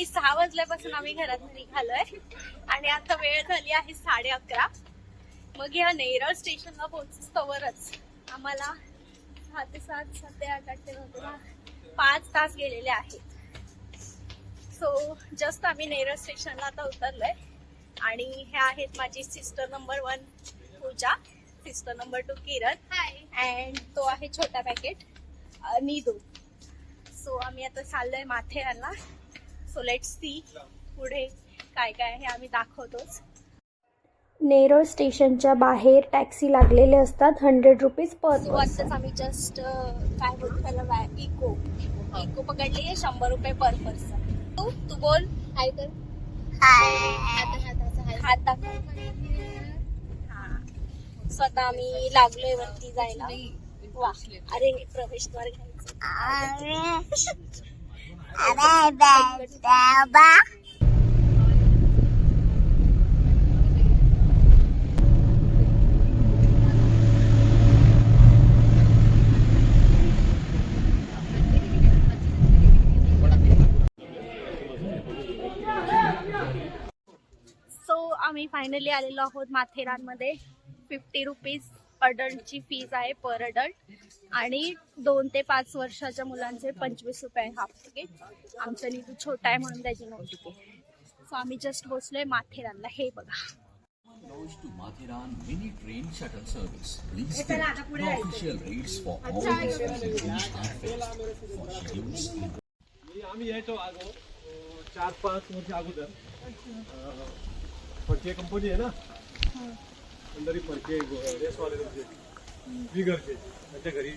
सकाळी सहा वाजल्यापासून आम्ही घरात निघालोय. आणि आता वेळ झाली आहे साडे अकरा. मग या नेरळ स्टेशनला पोहोचतोवरच आम्हाला सहा ते सात सात ते आठ आठ ते नऊ पाच तास गेलेले आहेत. सो जस्ट आम्ही नेरळ स्टेशनला आता उतरलोय. आणि हे आहेत माझी sister number one Puja. Sister number two Kiran. And तो आहे छोटा पॅकेट निदू. सो आम्ही आता चाललोय माथेरानला. सो लेट सी पुढे काय काय आहे आम्ही दाखवतोच. नेरळ स्टेशनच्या बाहेर टॅक्सी लागलेले असतात हंड्रेड रुपीज पर सो आत्ताच आम्ही जस्ट काय बोलतो त्याला इको इको पकडली आहे शंभर रुपये पर पर्सन तू तू बोल. हाय कर हात दाखव. हा स्वतः आम्ही लागलोय वरती जायला. वा. अरे प्रवेशद्वार घ्यायचं. सो आम्ही फायनली आलेलो आहोत माथेरानमध्ये. फिफ्टी रुपीज अडल्टची फीज आहे पर अडल्ट आणि दोन ते पाच वर्षाच्या मुलांचे पंचवीस रुपये हाफ तिकीट आमचा निधू छोटा आहे म्हणून त्याची नऊ तिकीट सो आम्ही जस्ट पोचलोय माथेरानला. हे बघा. Goes to Mathiran mini train shuttle service. Please note the official rates for all destinations are fixed. For schedules in मी- आम्ही यायचो चार पाच वर्ष अगोदर. फडके कंपनी आहे ना? अंदरी फडके रेसवाले बिगरचे त्यांच्या घरी.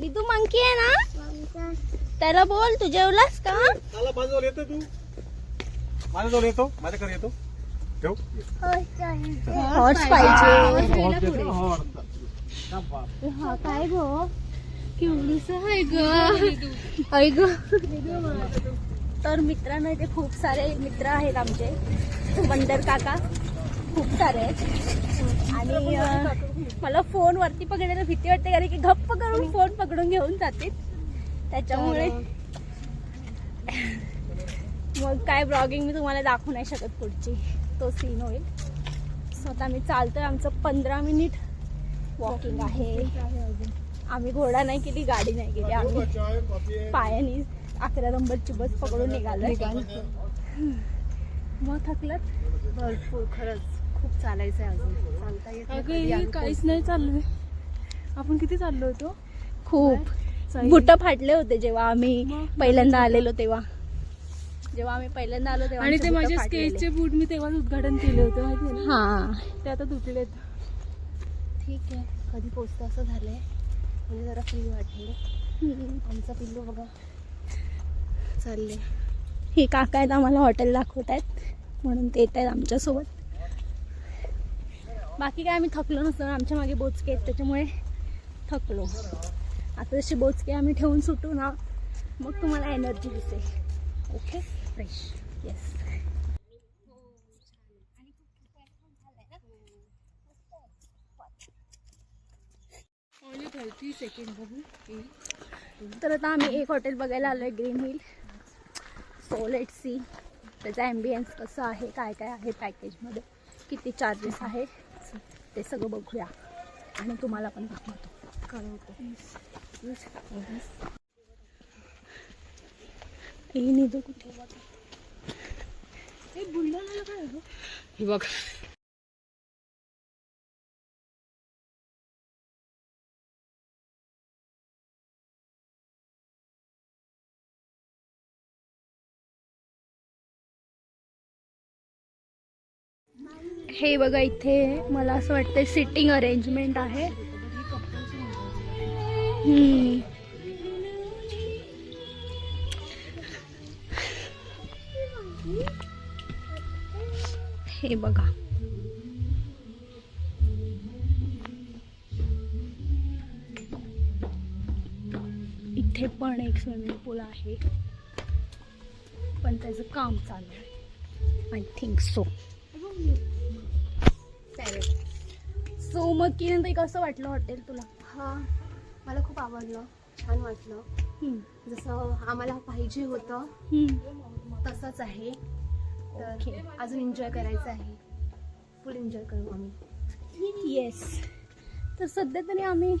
निधू मंकी आहे ना? त्याला बोल तू जेवलास का? मला माझ्याजवळ येतो तू. माझ्याजवळ येतो. माझ्याकडे येतो. ठेव. हॉर्स पाहिजे. बाप. हा काय गो? किवडूस आहे ग? तर मित्रांनो इथे खूप सारे मित्र आहेत आमचे. बंदर काका. खूप सारे आहेत. आणि अं, मला फोन वरती पकडायला भीती वाटते कारण की गप्प करून फोन पकडून घेऊन जातील. त्याच्यामुळे मग काय ब्लॉगिंग मी तुम्हाला दाखवू नाही शकत पुढची. तो सीन होईल. स्वतः मी चालतोय. आमचं पंधरा मिनिट वॉकिंग आहे. आम्ही घोडा नाही केली गाडी नाही केली. आम्ही पायाने अकरा नंबरची बस पकडून निघालो. मग थकलत? भरपूर खरंच. खूप चालायचं आहे अजून. चालता येत नाही. अगं कधी हे आम्ही काहीच नाही चाललंय. आपण किती चाललो होतो? खूप. बुट फाटले होते जेव्हा आम्ही मग? पहिल्यांदा आलेलो तेव्हा. जेव्हा आम्ही पहिल्यांदा आलो तेव्हा आणि आमचे ते बुटं माझे फाटलेले. स्केचचे बूट मी तेव्हाच उद्घाटन केले होते माहिती आहे ना? हा. ते आता तुटलेत. ठीक आहे. कधी पोचतं असं झालंय. म्हणजे जरा फ्री वाटले. आमचा पिल्लू बघा. चालले हे काका आहेत आम्हाला हॉटेल दाखवत आहेत म्हणून ते येत आहेत आमच्यासोबत. बाकी काय आम्ही थकलो नसतो आमच्या मागे बोचके आहेत त्याच्यामुळे थकलो. आता जसे बोचके आम्ही ठेवून सुटू ना मग तुम्हाला एनर्जी दिसेल. ओके फ्रेश येस तर आता आम्ही एक हॉटेल बघायला आलो आहे green hill so let see त्याचा ॲम्बियन्स कसं आहे काय काय आहे पॅकेजमध्ये किती चार्जेस आहे. ते सगळं बघूया. आणि तुम्हाला पण दाखवतो. कळवतो ही निधू कुठे हे बुलढाण्याला काय? हे बघ. हे बघा इथे मला असं वाटतं सिटिंग अरेंजमेंट आहे. हे बघा. इथे पण एक स्विमिंग पूल आहे. पण त्याचं काम चालू आहे. आय थिंक सो सो मग की कसं वाटलं हॉटेल तुला? हा मला खूप आवडलं. छान वाटलं. जसं आम्हाला पाहिजे होतं. तसंच आहे. तर. अजून एन्जॉय करायचं आहे. फुल एन्जॉय करू आम्ही. येस तर सध्या तरी आम्ही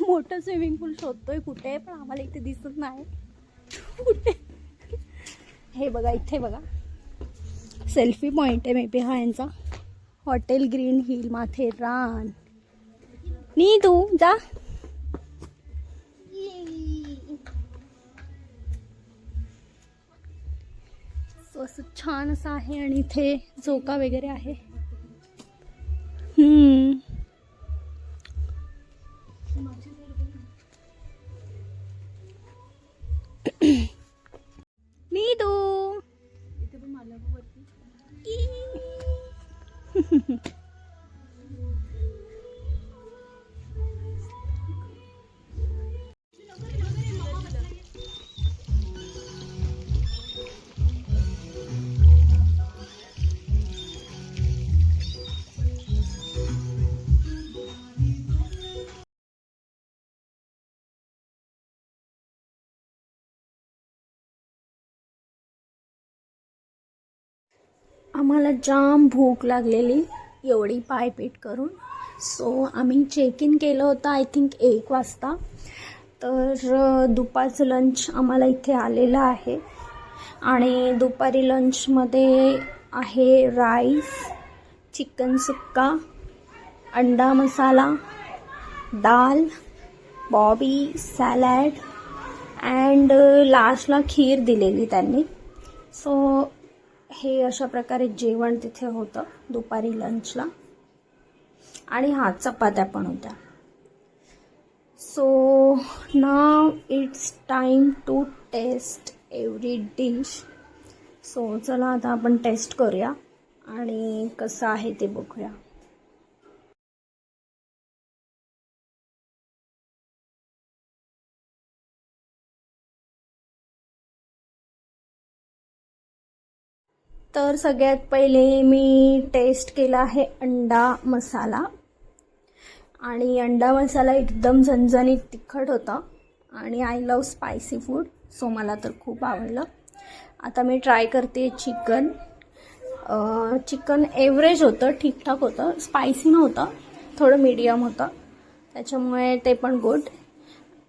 मोठं स्विमिंग पूल शोधतोय कुठे पण आम्हाला इथे दिसत नाही. कुठे? हे बघा इथे बघा. सेल्फी पॉईंट आहे मे बी हा यांचा. Hotel green hill Matheran. नी तू जा असं छान असं आहे आणि इथे झोका वगैरे आहे. आम्हाला जाम भूक लागलेली. एवढी पायपीट करून. सो आम्ही चेक इन केलं होतं आय थिंक एक वाजता. तर दुपारचं लंच आम्हाला इथे आलेलं आहे. आणि दुपारी लंचमध्ये आहे राईस चिकन सुक्का अंडा मसाला दाल बॉबी सॅलॅड अँड लास्टला खीर दिलेली त्यांनी. सो हे अशा प्रकारे जेवण तिथे होतं दुपारी लंचला आणि हा चपात्या पण होत्या. So now it's time to taste every dish so चला आता आपण टेस्ट करूया आणि कसं आहे ते बघूया. तर सगळ्यात पहिले मी टेस्ट केला आहे अंडा मसाला. आणि अंडा मसाला एकदम झणझणीत तिखट होता. आणि I love spicy food so मला तर खूप आवडलं. आता मी ट्राय करते चिकन चिकन एव्हरेज होतं ठीकठाक होतं. स्पायसी नव्हतं थोडं मीडियम होतं. त्याच्यामुळे ते पण good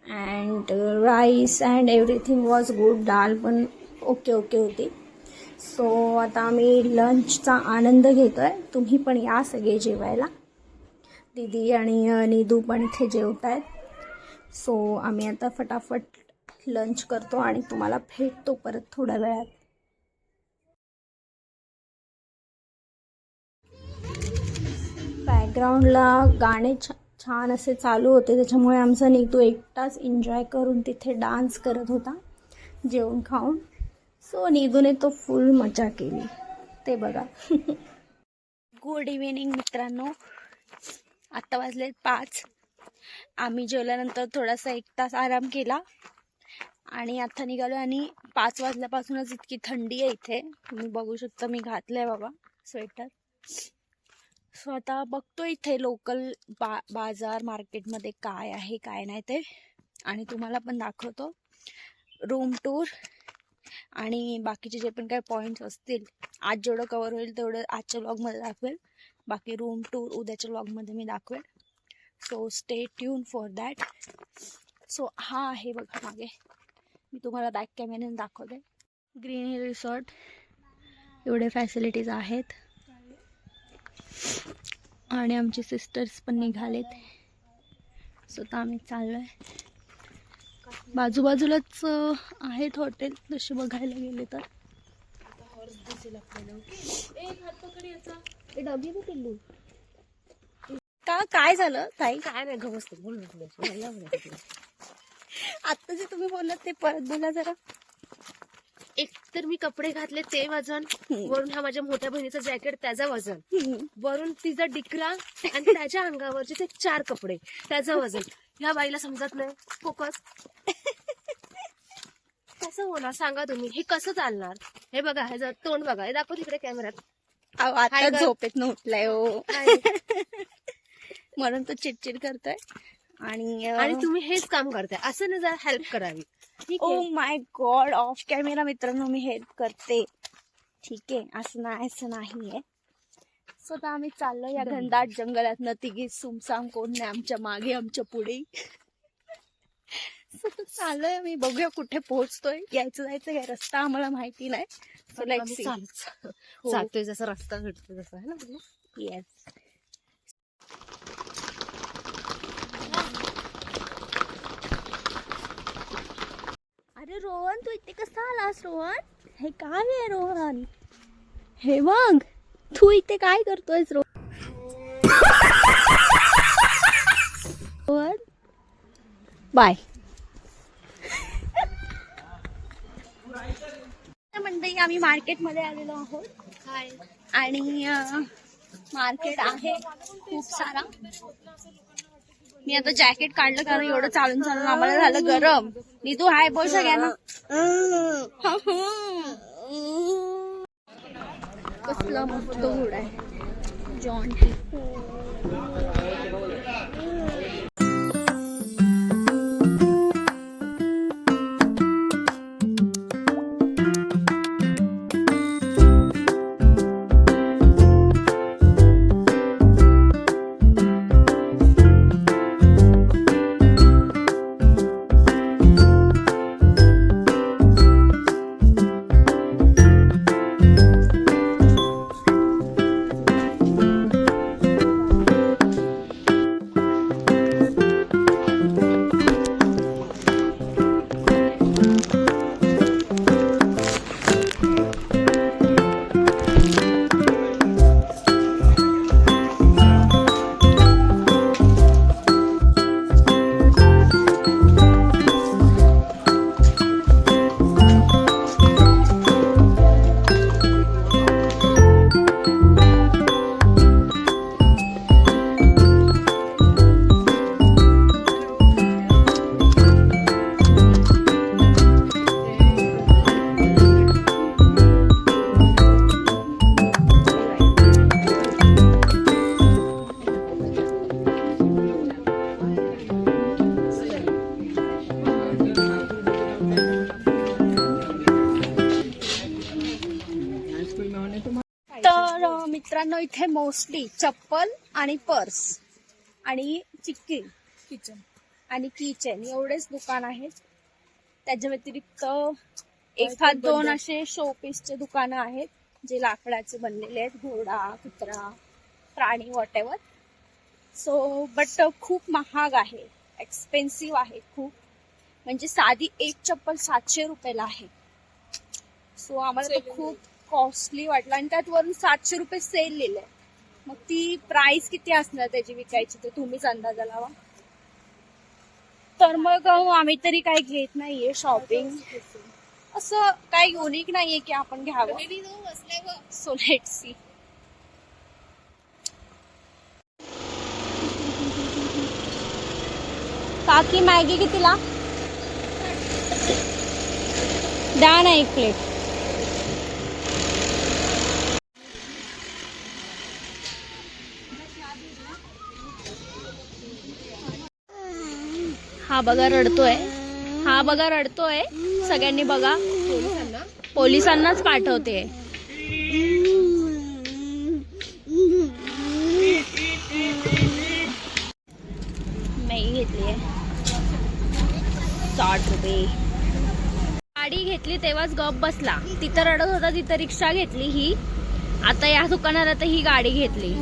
and rice and everything was good डाळ पण ओके ओके होती. सो आता आम्ही लंचचा आनंद घेतो आहे तुम्ही पण या सगळे जेवायला. दीदी आणि निदू निधू पण इथे जेवत आहेत सो आम्ही आता फटाफट लंच करतो आणि तुम्हाला भेटतो परत थोड्या वेळात. बॅकग्राऊंडला गाणे छ छान असे चालू होते. त्याच्यामुळे आमचा निधू एकटाच एन्जॉय करून तिथे डान्स करत होता. जेवण खाऊन. सो निधूने तो फुल मजा केली. ते बघा. गुड इव्हिनिंग मित्रांनो. आत्ता वाजले पाच. आम्ही जेवल्यानंतर थोडासा एक तास आराम केला. आणि आता निघालो आणि पाच वाजल्यापासूनच इतकी थंडी आहे इथे. तुम्ही बघू शकता मी घातलंय बाबा स्वेटर सो आता बघतो इथे लोकल बा बाजार मार्केटमध्ये काय आहे काय नाही ते. आणि तुम्हाला पण दाखवतो. रूम टूर आणि बाकीचे जे पण काही पॉईंट्स असतील आज जेवढं कवर होईल तेवढं आजच्या ब्लॉगमध्ये दाखवेल. बाकी रूम टूर उद्याच्या ब्लॉगमध्ये मी दाखवेल. So stay tune for that so हा आहे बघा मागे. मी तुम्हाला बॅक कॅमेऱ्याने दाखवते. ग्रीन हिल रिसॉर्ट एवढे फॅसिलिटीज आहेत. आणि आमचे सिस्टर्स पण निघालेत. सो आता आम्ही चाललो आहे बाजूबाजूलाच आहेत हॉटेल जसे बघायला गेले तर. का? काय झालं ताई? काय नाही गं बसते बोल. आता जे तुम्ही बोललात ते परत बोला जरा. एक एकतर मी कपडे घातले ते वजन. वरून हा माझ्या मोठ्या बहिणीचं जॅकेट त्याचं वजन. वरून तिचा डिकरा आणि त्याच्या अंगावरचे ते चार कपडे त्याचं वजन. ह्या बाईला समजत नाही फोकस. कसं होणार? सांगा तुम्ही. हे कसं चालणार? हे बघा हे जर तोंड बघा. हे दाखव तिकडे कॅमेऱ्यात. अहो, आता हाय ग. झोपेत उठलाय हो? म्हणून तो चिडचिड करतोय. आणि आणि तुम्ही हेच काम करताय. असं नाही जरा हेल्प करावी. ठीक ओ आहे. माय गॉड ऑफ कॅमेरा मित्रांनो मी हेल्प करते. ठीक आहे. असं नाही असं नाहीये. सो आता आम्ही चाललो या घनदाट जंगलात न तिघी सुमसाम कोण नाही आमच्या मागे आमच्या पुढे. चाललोय आम्ही बघूया कुठे पोहोचतोय. यायचं जायचं काय रस्ता आम्हाला माहिती नाही. सो हो. चालतोय जसा रस्ता भेटतो जसा आहे ना येस अरे रोहन तू इथे कसा आलास रोहन? हे काय आहे रोहन? हे बघ तू इथे काय करतोयस रोहन रोहन बाय. मंडळी आम्ही मार्केटमध्ये आलेलो आहोत. आणि मार्केट आहे खूप सारा. मी आता जॅकेट काढलं कारण एवढं चालून चालून आम्हाला झालं गरम. मी तू हाय बोल सगळ्यांना. कसला मस्त घोडा आहे. जॉन तर मित्रांनो इथे मोस्टली चप्पल आणि पर्स आणि चिक्की किचन आणि किचन एवढेच दुकान आहेत. त्याच्या व्यतिरिक्त एखाद दोन असे शोपीसचे दुकानं आहेत जे लाकडाचे बनलेले आहेत. घोडा कुत्रा प्राणी वॉट एव्हर सो बट खूप महाग आहे. एक्सपेन्सिव्ह आहे खूप. म्हणजे साधी एक चप्पल सातशे रुपयाला आहे. सो आम्हाला खूप कॉस्टली वाटला. आणि त्यात वरून सातशे रुपये सेल लिहिलंय मग ती प्राइस किती असणार त्याची विकायची? ते तुम्हीच अंदाजा लावा. तर मग आम्ही तरी काही घेत नाहीये शॉपिंग असं काही युनिक नाहीये की आपण घ्यावं. सो लेट सी काकी मॅगी कितीला? द्या ना एक प्लेट हा बघा रडतोय. हा बघा रडतोय. सगळ्यांनी बघा. पोलिसांनाच पाठवते. मॅगी घेतली साठ रुपये. गाडी घेतली तेव्हाच गप बसला. तिथं रडत होता तिथं रिक्षा घेतली ही. आता या दुकानात आता ही गाडी घेतली.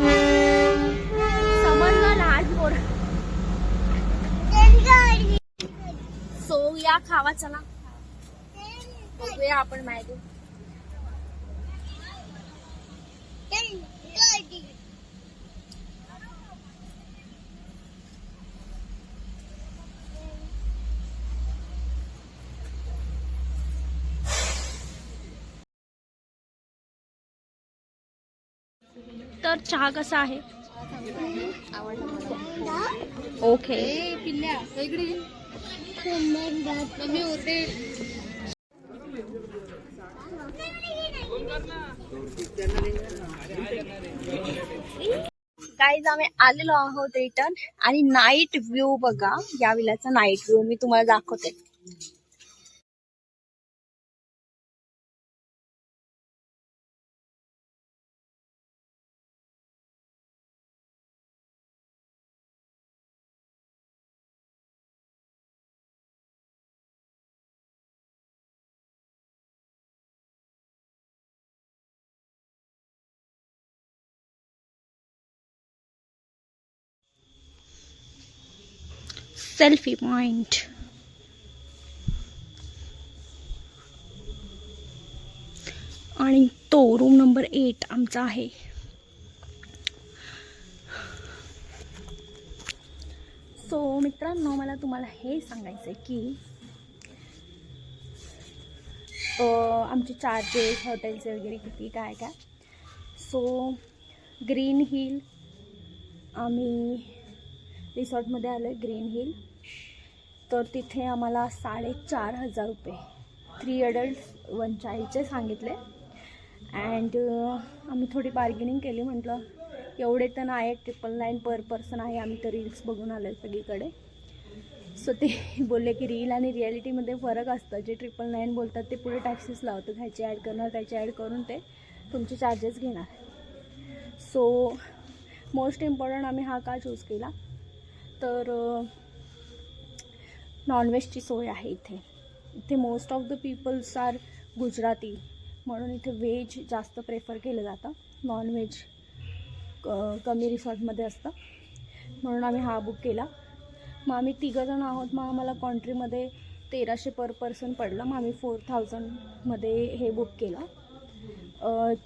या खावा चला बघूया आपण माहिती तर चहा कसा आहे? ओके पिल्ल्या गाईज आम्ही आलेलो आहोत रिटर्न आणि नाईट व्ह्यू बघा. या विलाचा नाईट व्ह्यू मी तुम्हाला दाखवते. सेल्फी पॉइंट आणि तो रूम नंबर एट आमचा आहे. सो मित्रांनो मला तुम्हाला हे सांगायचं आहे की आमचे चार्जेस हॉटेलचे वगैरे किती काय काय. सो ग्रीन हिल आम्ही रिसॉर्टमध्ये आलो आहे ग्रीन हिल. तर तिथे आम्हाला साडेचार हजार रुपये. थ्री अडल्ट वन चाईल्डचे सांगितले. अँड आम्ही थोडी बार्गेनिंग केली. म्हटलं एवढे तर नाही ट्रिपल नाईन पर पर्सन आहे. आम्ही तर रील्स बघून आलो आहे सगळीकडे. सो ते बोलले की रील आणि रिॲलिटीमध्ये फरक असतं. जे ट्रिपल नाईन बोलतात ते पुढे टॅक्सीस लावतात. ह्याची ॲड करणार त्याची ॲड करून ते तुमचे चार्जेस घेणार. सो मोस्ट इम्पॉर्टंट आम्ही हा का चूज केला? तर नॉनव्हेजची सोय आहे इथे. इथे most of the peoples are Gujarati. म्हणून इथे व्हेज जास्त प्रेफर केलं जातं. नॉनव्हेज क कमी रिसॉर्टमध्ये असतं. म्हणून आम्ही हा बुक केला. मग आम्ही तिघंजण आहोत. मग आम्हाला कॉन्ट्रीमध्ये तेराशे पर पर्सन पडलं. मग आम्ही फोर थाउजंडमध्ये हे बुक केलं.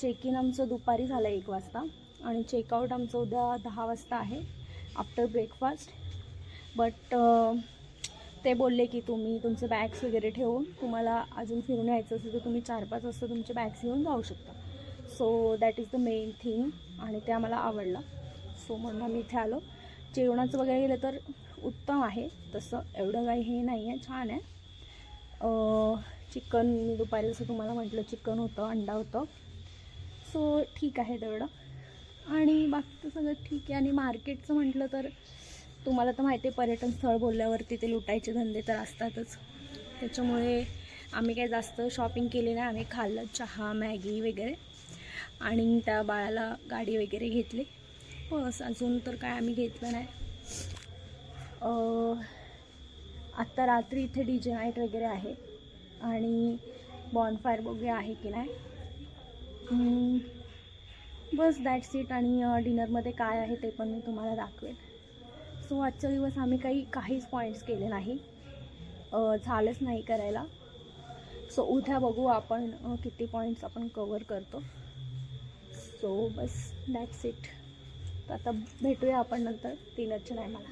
चेक इन आमचं दुपारी झालं एक वाजता. आणि चेकआउट आमचं उद्या दहा वाजता आहे. आफ्टर ब्रेकफास्ट बट ते बोलले की तुम्ही तुमचे बॅग्स वगैरे ठेवून तुम्हाला अजून फिरून यायचं असेल तर तुम्ही चार पाच वाजता तुमचे बॅग्स घेऊन जाऊ शकता. So that is the main thing आणि ते आम्हाला आवडलं. सो म्हणून आम्ही इथे आलो. जेवणाचं वगैरे गेलं तर उत्तम आहे. तसं एवढं काही हे नाही आहे. छान आहे. चिकन मी दुपारी जसं तुम्हाला म्हटलं चिकन होतं अंडा होतं. सो ठीक आहे तेवढं. आणि बाकीचं सगळं ठीक आहे. आणि मार्केटचं म्हटलं तर तुम्हाला तर माहिती आहे पर्यटन स्थळ बोलल्यावरती ते लुटायचे धंदे तर असतातच. त्याच्यामुळे आम्ही काही जास्त शॉपिंग केली नाही. आम्ही खाल्लं चहा मॅगी वगैरे आणि त्या बाळाला गाडी वगैरे घेतली. बस अजून तर काय आम्ही घेतलं नाही. आत्ता रात्री इथे डी जे नाईट वगैरे आहे. आणि बॉनफायर वगैरे आहे की नाही. बस दॅट्स इट आणि डिनरमध्ये काय आहे ते पण मी तुम्हाला दाखवेन. सो आजचा दिवस आम्ही काही काहीच पॉईंट्स केले नाही. झालंच नाही करायला. सो उद्या बघू आपण किती पॉईंट्स आपण कवर करतो. सो बस दॅट्स इट. आता भेटूया आपण नंतर डिनरच्या टायमाला